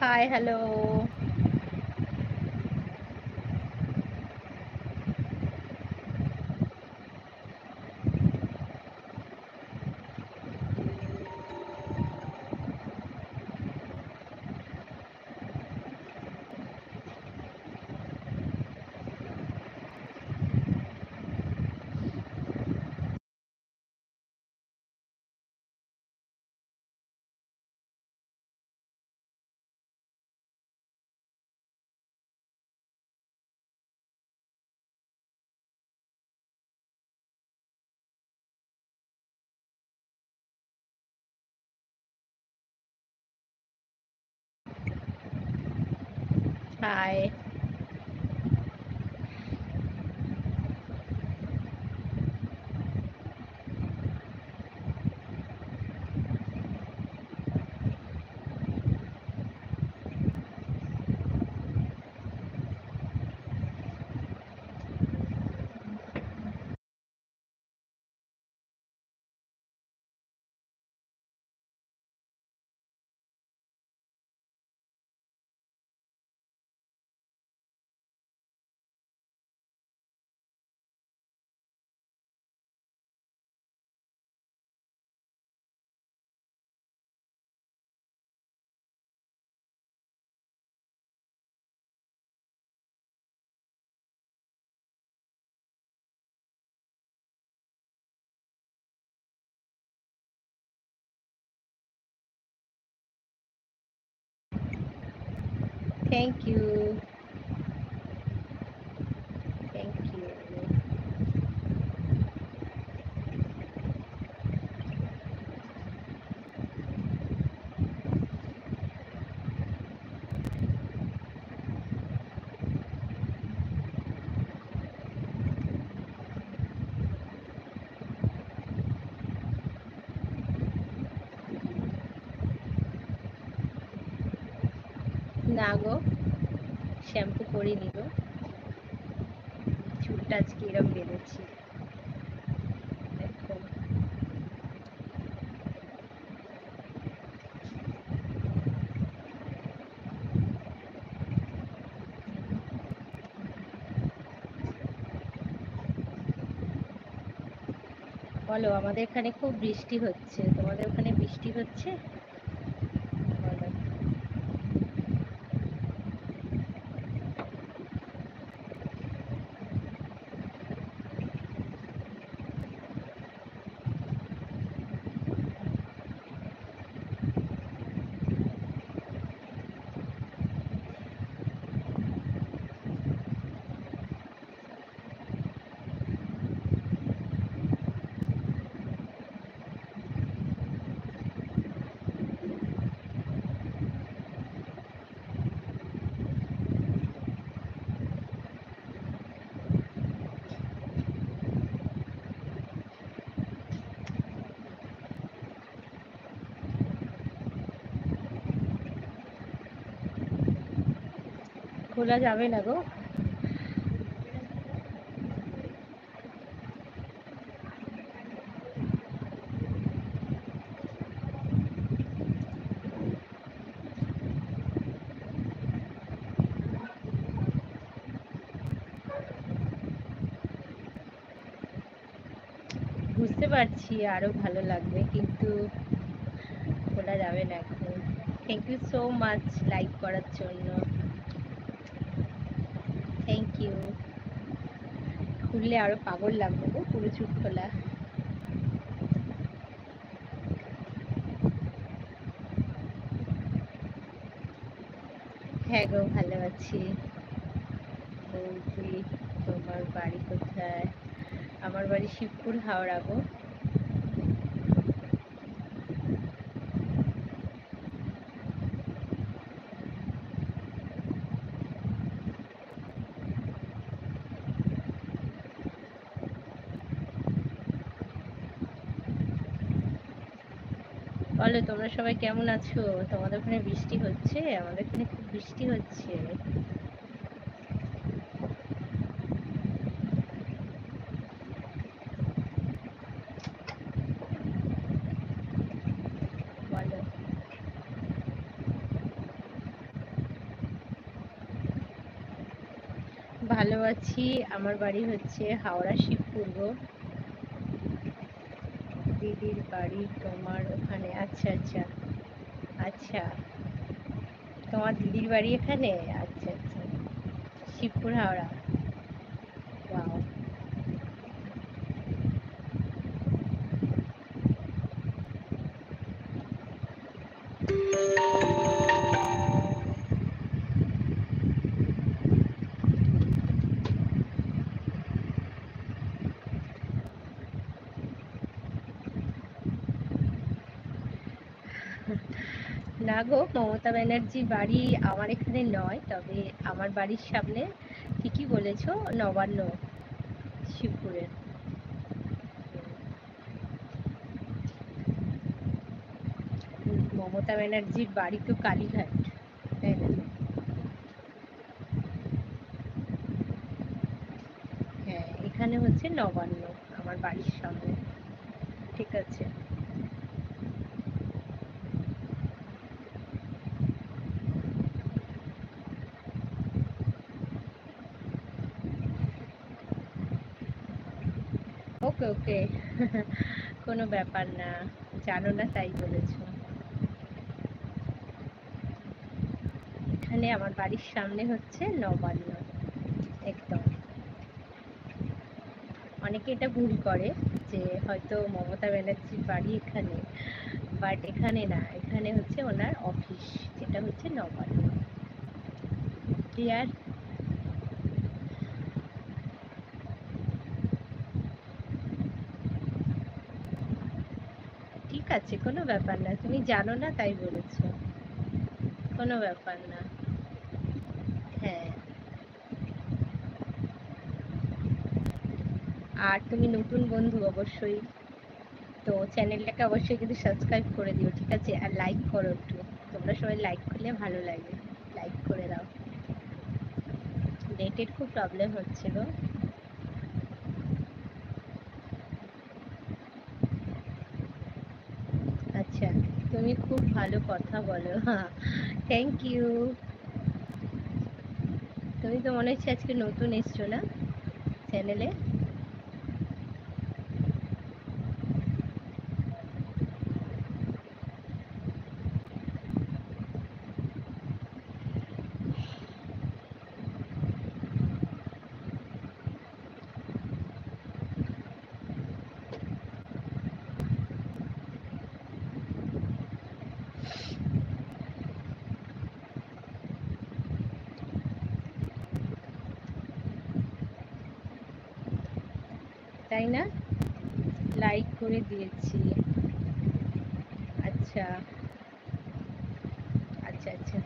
Hi hello hi thank you thank you না গো, shampoo করিনি গো চুলটা আজকে এরম বেঁধেছি। বলো, আমাদের এখানে খুব বৃষ্টি হচ্ছে। তোমাদের ওখানে বৃষ্টি হচ্ছে বলো খোলা যাবে না গো। বুঝতে পারছি, আরও ভালো লাগবে, কিন্তু খোলা যাবে না এখন। Thank you so much like করার জন্য। থ্যাংক ইউ খুললে আরও পাগল লাগবে গো, পুরো চুপ খোলা। হ্যাঁ গো, ভালো আছি। বৌদি, তোমার বাড়ি কোথায়? আমার বাড়ি শিবপুর, হাওড়া গো। তোমরা সবাই কেমন আছো? তোমাদের ওখানে বৃষ্টি হচ্ছে, আমাদের এখানে খুব বৃষ্টি হচ্ছে। ভালো আছি, আমার বাড়ি হচ্ছে হাওড়া শিবপুর দিদির বাড়ি তোমার ওখানে? আচ্ছা আচ্ছা। আচ্ছা। তোমার দিদির বাড়ি এখানে? আচ্ছা আচ্ছা। শিবপুর হাওড়া না গো মমতা ব্যানার্জির বাড়ি আমার এখানে নয়, তবে আমার বাড়ির সামনে ঠিকই বলেছ, নবান্ন শিবপুরে মমতা ব্যানার্জির বাড়ি তো কালীঘাট, তাই না? হ্যাঁ এখানে হচ্ছে নবান্ন, আমার বাড়ির সামনে। ঠিক আছে। ওকে। ওকে কোনো ব্যাপার না। জানো না তাই বলেছ। এখানে আমার বাড়ির সামনে হচ্ছে নবান্ন। একদম। অনেকে এটা ভুল করে যে হয়তো মমতা ব্যানার্জির বাড়ি এখানে। বাট এখানে না, এখানে হচ্ছে ওনার অফিস, যেটা হচ্ছে নবান্ন। ক্লিয়ার ঠিক আছে কোনো ব্যাপার না। তুমি জানো না, তাই বলেছ। কোনো ব্যাপার না। হ্যাঁ। আর তুমি নতুন বন্ধু অবশ্যই। তো চ্যানেলটাকে অবশ্যই কিন্তু সাবস্ক্রাইব করে দিও, ঠিক আছে? আর লাইক করো একটু। তোমরা সবাই লাইক করলে ভালো লাগে। লাইক করে দাও। নেটের খুব প্রবলেম হচ্ছিল আচ্ছা তুমি খুব ভালো কথা বলো। থ্যাংক ইউ তুমি তো মনে হচ্ছে আজকে নতুন এসছো না চ্যানেলে তাই না লাইক করে দিয়েছি। আচ্ছা। আচ্ছা আচ্ছা।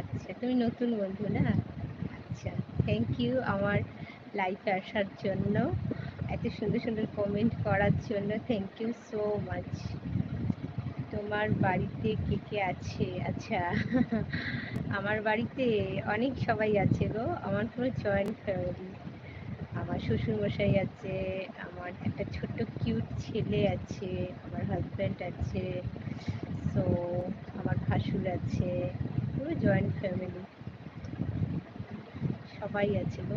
আচ্ছা তুমি নতুন বন্ধু না? আচ্ছা থ্যাংক ইউ আমার লাইফে আসার জন্য, এত সুন্দর সুন্দর কমেন্ট করার জন্য থ্যাংক ইউ সো মাচ তোমার বাড়িতে কে কে আছে? আচ্ছা আমার বাড়িতে অনেক সবাই আছে গো। আমার পুরো জয়েন্ট ফ্যামিলি আমার শ্বশুরমশাই আছে আমার একটা ছোট্ট কিউট ছেলে আছে, আমার হাজব্যান্ড আছে সো আমার ভাসুর আছে, পুরো জয়েন্ট ফ্যামিলি সবাই আছে গো।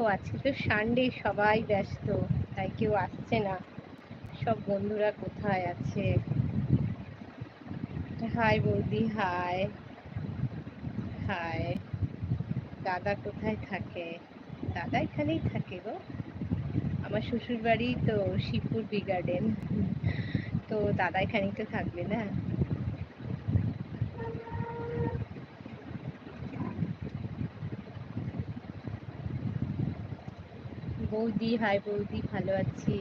দেখো আজকে তো সানডে সবাই ব্যস্ত, তাই কেউ আসছে না। সব বন্ধুরা কোথায় আছে? হাই বৌদি হাই হাই দাদা কোথায় থাকে? দাদা এখানেই থাকে গো। আমার শ্বশুর বাড়ি তো শিবপুর বি গার্ডেন তো দাদা এখানেই তো থাকবে না? বৌদি, হাই বৌদি, ভালো আছি।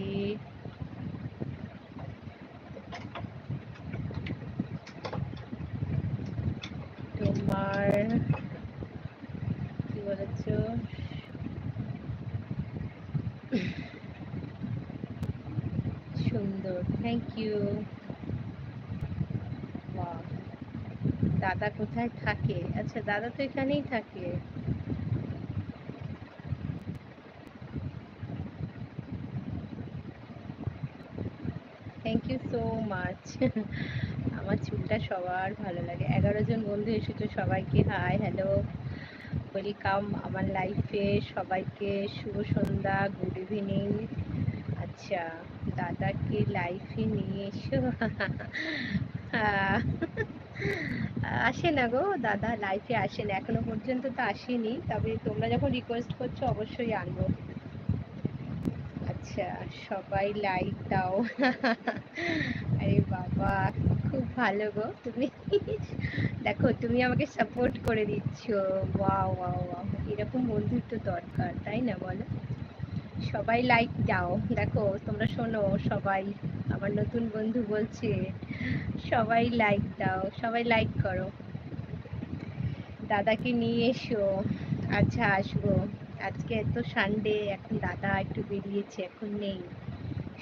তোমার কি বলেছ? সুন্দর থ্যাংক ইউ দাদা কোথায় থাকে? আচ্ছা দাদা তো এখানেই থাকে থ্যাংক ইউ সো মাচ আমার চুলটা সবার ভালো লাগে। এগারো জন বন্ধু এসেছ, সবাইকে হাই হ্যালো ওয়েলকাম আমার লাইফে সবাইকে শুভ সন্ধ্যা গুড ইভিনিং আচ্ছা দাদাকে লাইফে নিয়ে এসো। আসে না গো, দাদা লাইফে আসে না এখনও পর্যন্ত তো আসেনি। তবে তোমরা যখন রিকোয়েস্ট করছ, অবশ্যই আনব। আচ্ছা সবাই লাইক দাও। আরে বাবা, খুব ভালো গো। তুমি দেখো, তুমি আমাকে সাপোর্ট করে দিচ্ছ। ওয়াও ওয়াও ওয়াও এরকম বন্ধুত্ব দরকার, তাই না বলো? সবাই লাইক দাও। দেখো, তোমরা শোনো, সবাই আমার নতুন বন্ধু বলছে, সবাই লাইক দাও, সবাই লাইক করো। দাদাকে নিয়ে এসো। আচ্ছা আসব। আজকে তো সানডে এখন দাদা একটু বেরিয়েছে, এখন নেই।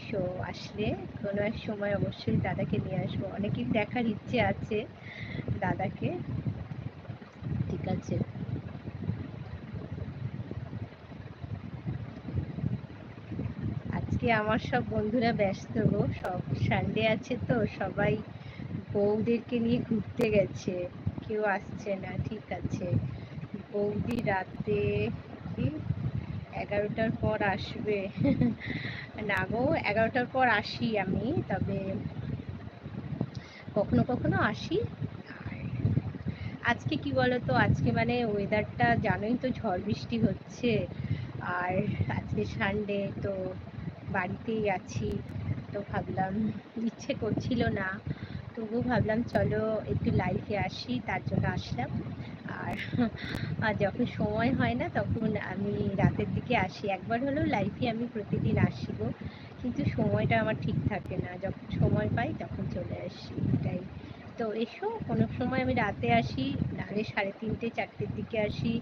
সো আসলে কোনো এক সময় অবশ্যই দাদাকে নিয়ে আসব। অনেকেই দেখার ইচ্ছে আছে দাদাকে। ঠিক আছে। আজকে আমার সব বন্ধুরা ব্যস্ত গো। সব সানডে আছে তো, সবাই বউদেরকে নিয়ে ঘুরতে গেছে। কেউ আসছে না, ঠিক আছে। বৌদি রাতে এগারোটার পর আসবে। না গো, এগারোটার পর আসি আমি, তবে কখনো কখনো আসি। আজকে কি বলতো, আজকে মানে ওয়েদারটা জানোই তো ঝড় বৃষ্টি হচ্ছে। আর আজকে সানডে তো বাড়িতেই আছি। তো ভাবলাম, ইচ্ছে করছিল না। তবু ভাবলাম, চলো একটু লাইফে আসি, তার জন্য আসলাম। আর আর যখন সময় হয় না, তখন আমি রাতের দিকে আসি। একবার হলেও লাইফে আমি প্রতিদিন আসি গো। কিন্তু সময়টা আমার ঠিক থাকে না। যখন সময় পাই, তখন চলে আসি। এটাই। তো এসো, কোনো সময় আমি রাতে আসি নাহলে সাড়ে তিনটে, চারটের দিকে আসি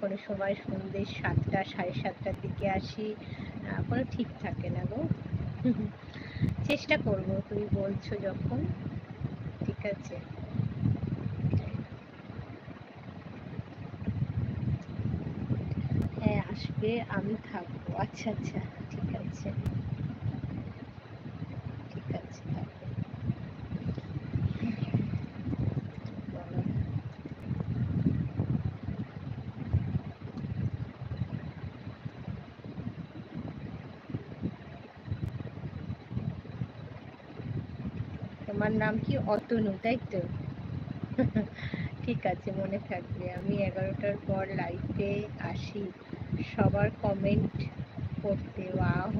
কোনো সময় সন্ধ্যে সাতটা, সাড়ে সাতটার দিকে আসি। কোনো ঠিক থাকে না গো। চেষ্টা করব, তুমি বলছো যখন। ঠিক আছে। আসবে আমি থাকব। আচ্ছা আচ্ছা ঠিক আছে। ঠিক আছে তোমার নাম কি অতনু, তাই তো? ঠিক আছে, মনে থাকবে। আমি এগারোটার পর লাইভে আসি। সবার কমেন্ট করতে ওয়াহ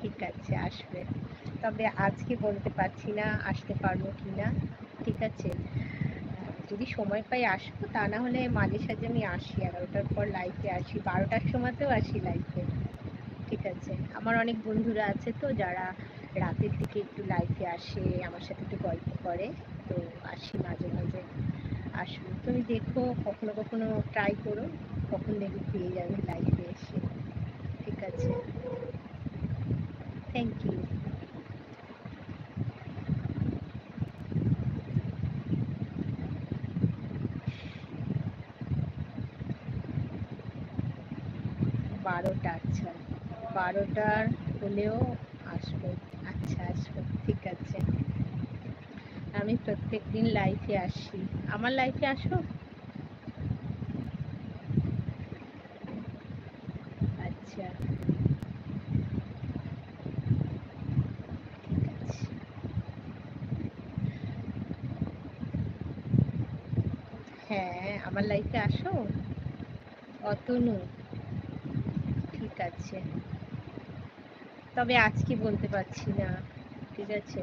ঠিক আছে, আসবে। তবে আজকে বলতে পারছি না, আসতে পারব কি না ঠিক আছে? যদি সময় পাই আসব, তা না হলে মাঝে সাঝে আমি আসি, এগারোটার পর লাইফে আসি, বারোটার সময়তেও আসি লাইফে ঠিক আছে? আমার অনেক বন্ধুরা আছে তো, যারা রাতের দিকে একটু লাইফে আসে, আমার সাথে একটু গল্প করে, তো আসি মাঝে মাঝে। আসবে। তুমি দেখো, কখনো কখনো ট্রাই করো, কখন দেখি পেয়ে যাবে লাইফে এসে। ঠিক আছে? থ্যাংক ইউ বারোটা আচ্ছা। বারোটার হলেও আসব। আচ্ছা আসব। ঠিক আছে। আমি প্রত্যেক দিন লাইফে আসি। আমার লাইফে আসো? আচ্ছা। হ্যাঁ আমার লাইফে আসো? অতনু। ঠিক আছে। তবে আজকে বলতে পারছি না। ঠিক আছে।